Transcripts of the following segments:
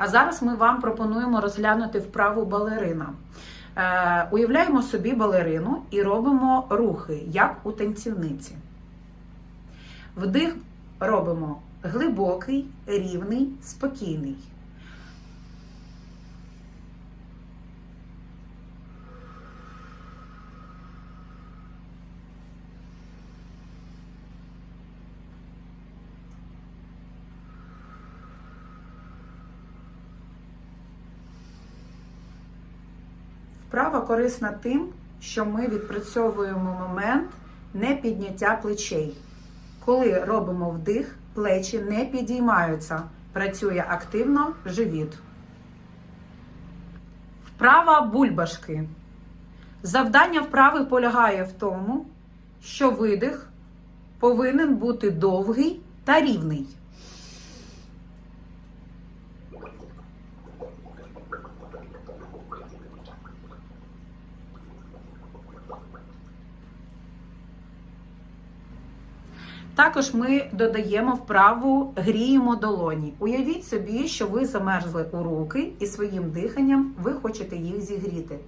А зараз ми вам пропонуємо розглянути вправу балерина. Е, уявляємо собі балерину і робимо рухи, як у танцівниці. Вдих робимо глибокий, рівний, спокійний. Вправа корисна тим, що ми відпрацьовуємо момент не підняття плечей. Коли робимо вдих, плечі не підіймаються. Працює активно живіт. Вправа бульбашки. Завдання вправи полягає в тому, що видих повинен бути довгий та рівний. Також ми додаємо вправу гріємо долоні. Уявіть собі, що ви замерзли у руки і своїм диханням ви хочете їх зігріти.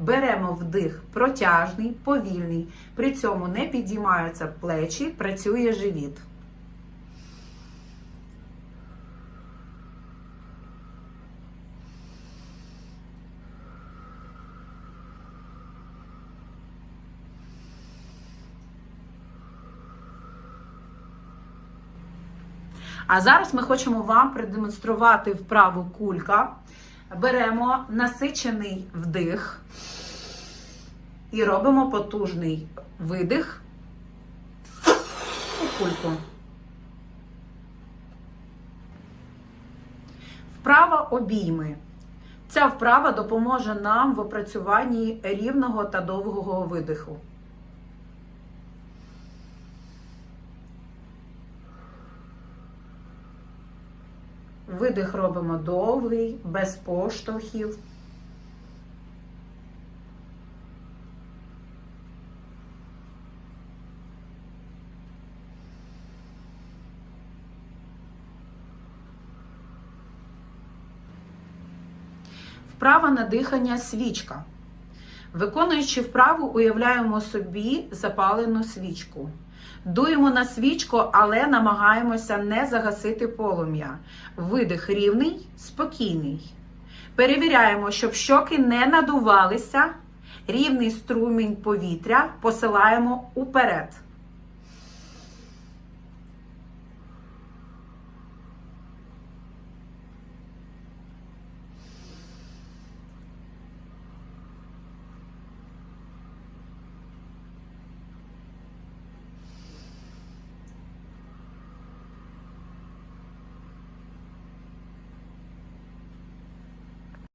Беремо вдих протяжний, повільний, при цьому не підіймаються плечі, працює живіт. А зараз ми хочемо вам продемонструвати вправу кулька. Беремо насичений вдих і робимо потужний видих у кульку. Вправа обійми. Ця вправа допоможе нам в опрацюванні рівного та довгого видиху. Видих робимо довгий, без поштовхів. Вправа на дихання свічка. Виконуючи вправу, уявляємо собі запалену свічку. Дуємо на свічку, але намагаємося не загасити полум'я. Видих рівний, спокійний. Перевіряємо, щоб щоки не надувалися. Рівний струмінь повітря посилаємо уперед.